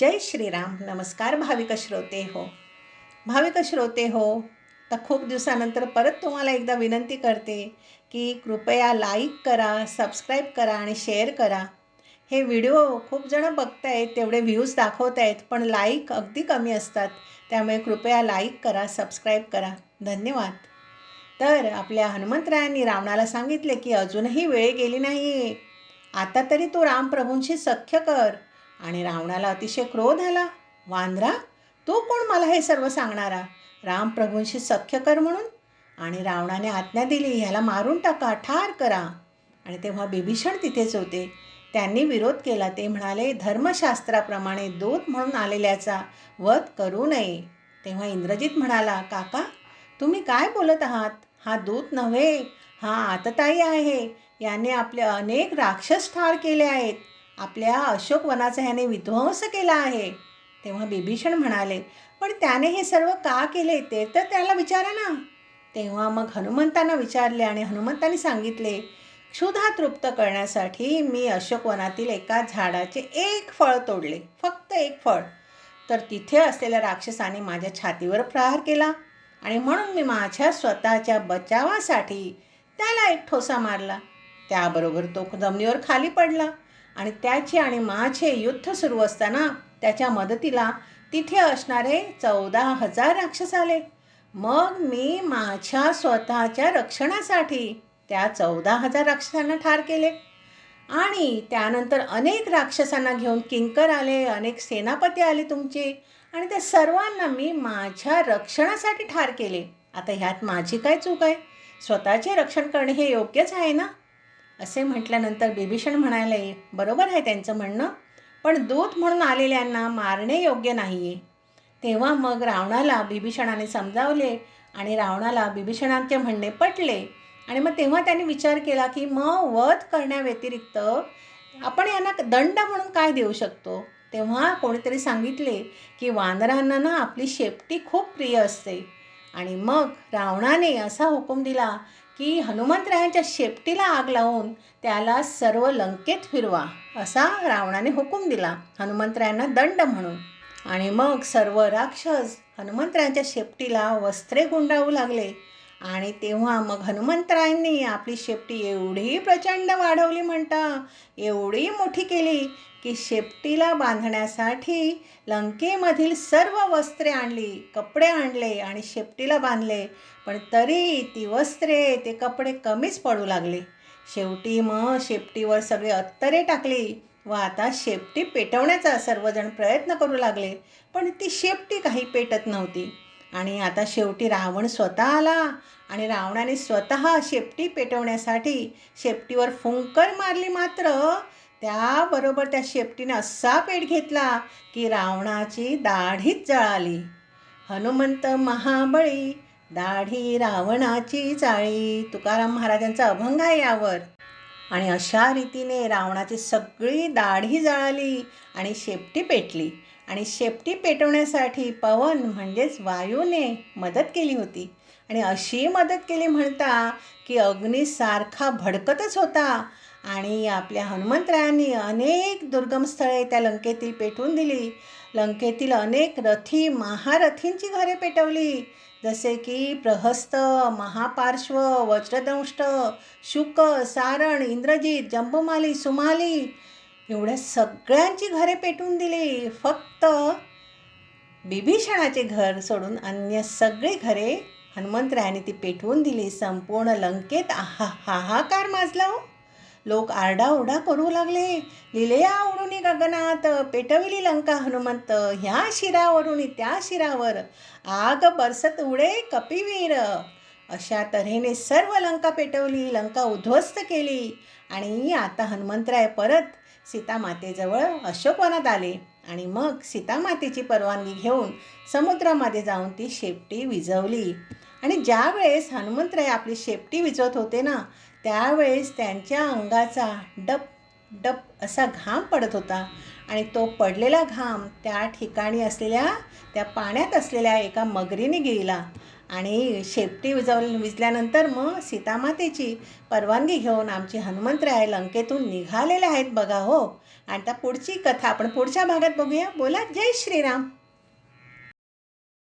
जय श्रीराम. नमस्कार भाविक श्रोते हो. भाविक श्रोते हो तर खूप दिवसानंतर परत तुम्हाला एकदा विनंती करते की कृपया लाईक करा सबस्क्राईब करा आणि शेअर करा. हे व्हिडिओ खूप जणं बघतायत तेवढे व्ह्यूज दाखवत आहेत पण लाईक अगदी कमी असतात. त्यामुळे कृपया लाईक करा सबस्क्राईब करा. धन्यवाद. तर आपल्या हनुमंतरायांनी रावणाला सांगितले की अजूनही वेळ गेली नाही आता तरी तू रामप्रभूंशी सख्य कर. आणि रावणाला अतिशय क्रोध आला. वांद्रा तू कोण मला हे सर्व सांगणारा? रामप्रभूंशी सख्य कर म्हणून. आणि रावणाने आज्ञा दिली ह्याला मारून टाका ठार करा. आणि तेव्हा बिभीषण तिथेच होते. त्यांनी विरोध केला. ते म्हणाले धर्मशास्त्राप्रमाणे दूत म्हणून आलेल्याचा वध करू नये. तेव्हा इंद्रजित म्हणाला काका तुम्ही काय बोलत आहात? हा दूत नव्हे हा आतताई आहे. याने आपले अनेक राक्षस ठार केले आहेत. आपल्या अशोकवनाचा ह्याने विध्वंस केला आहे. तेव्हा बिभीषण म्हणाले पण त्याने हे सर्व का केले? ते तर त्याला विचारा ना. तेव्हा मग हनुमंतांना विचारले आणि हनुमंतांनी सांगितले क्षुधा तृप्त करण्यासाठी मी अशोकवनातील एका झाडाचे एक फळ तोडले फक्त एक फळ. तर तिथे असलेल्या राक्षसाने माझ्या छातीवर प्रहार केला आणि म्हणून मी माझ्या स्वतःच्या बचावासाठी त्याला एक ठोसा मारला. त्याबरोबर तो जमिनीवर खाली पडला. आणि त्याचे आणि माझे युद्ध सुरू असताना त्याच्या मदतीला तिथे असणारे चौदा हजार राक्षस आले. मग मी माझ्या स्वतःच्या रक्षणासाठी त्या चौदा हजार राक्षसांना ठार केले. आणि त्यानंतर अनेक राक्षसांना घेऊन किंकर आले अनेक सेनापती आले तुमचे. आणि त्या सर्वांना मी माझ्या रक्षणासाठी ठार केले. आता ह्यात माझी काय चूक आहे? स्वतःचे रक्षण करणे हे योग्यच आहे ना? असे म्हटल्यानंतर बिभीषण म्हणाले बरोबर आहे त्यांचं म्हणणं पण दूत म्हणून आलेल्यांना मारणे योग्य नाही आहे तेव्हा मग रावणाला बिभीषणाने समजावले आणि रावणाला बिभीषणांचे म्हणणे पटले. आणि मग तेव्हा त्यांनी विचार केला की मग वध करण्याव्यतिरिक्त आपण यांना दंड म्हणून काय देऊ शकतो? तेव्हा कोणीतरी सांगितले की वानरांना ना आपली शेपटी खूप प्रिय असते. आणि मग रावणाने असा हुकूम दिला की हनुमंतरायांच्या शेपटीला आग लावून त्याला सर्व लंकेत फिरवा असा रावणाने हुकूम दिला हनुमंतरायांना दंड म्हणून. आणि मग सर्व राक्षस हनुमंतरायांच्या शेपटीला वस्त्रे गुंडाळू लागले. आणि तेव्हा मग हनुमंतरायांनी आपली शेपटी एवढी प्रचंड वाढवली म्हणता एवढी मोठी केली की शेपटीला बांधण्यासाठी लंकेमधील सर्व वस्त्रे आणली कपडे आणले आणि शेपटीला बांधले. पण तरी ती वस्त्रे ते कपडे कमीच पडू लागले. शेवटी मग शेपटीवर सगळे अत्तरे टाकली व आता शेपटी पेटवण्याचा सर्वजण प्रयत्न करू लागले. पण ती शेपटी काही पेटत नव्हती. आणि आता शेवटी रावण स्वतः आला आणि रावणाने स्वतः शेपटी पेटवण्यासाठी शेपटीवर फुंकर मारली मात्र त्याबरोबर त्या शेपटीने असा पेट घेतला की रावणाची दाढीच जळाली. हनुमंत महाबळी दाढी रावणाची चाळी तुकाराम महाराजांचा अभंग आहे यावर. आणि अशा रीतीने रावणाची सगळी दाढी जळाली आणि शेपटी पेटली. आणि शेपटी पेटवण्यासाठी पवन म्हणजेच वायूने मदत केली होती. आणि अशी मदत केली म्हणता की अग्नी सारखा भडकतच होता आणि आपल्या हनुमंतरायांनी अनेक दुर्गम स्थळे त्या लंकेतील पेटवून दिली. लंकेतील अनेक रथी महारथींची घरे पेटवली. जसे की प्रहस्त महापार्श्व वज्रदंष्ट शुक सारण इंद्रजित जंबुमाली सुमाली एवढ्या सगळ्यांची घरे पेटवून दिली. फक्त बिभीषणाचे घर सोडून अन्य सगळी घरे हनुमंतरायाने ती पेटवून दिली. संपूर्ण लंकेत आहा हाहाकार माजला हो. लोक आरडाओरडा करू लागले. लिलया उडून गगनात पेटविली लंका हनुमंत. ह्या शिरावरून त्या शिरावर. आग बरसत उडे कपिवीर. अशा तऱ्हेने सर्व लंका पेटवली लंका उद्ध्वस्त केली. आणि आता हनुमंतराय परत सीतामातेजवळ अशोकवनात आले. आणि मग सीतामातेची परवानगी घेऊन समुद्रामध्ये जाऊन ती शेपटी विझवली. आणि ज्या वेळेस हनुमंतराय आपली शेपटी विचवत होते ना त्यावेळेस त्यांच्या अंगाचा डप डप असा घाम पडत होता. आणि तो पडलेला घाम त्या ठिकाणी असलेल्या त्या पाण्यात असलेल्या एका मगरीने गेला. आणि शेपटी विजव विजल्यानंतर मग सीतामातेची परवानगी घेऊन आमचे हनुमंतराय लंकेतून निघालेले आहेत बघा हो. आणि त्या पुढची कथा आपण पुढच्या भागात बघूया. बोला जय श्रीराम.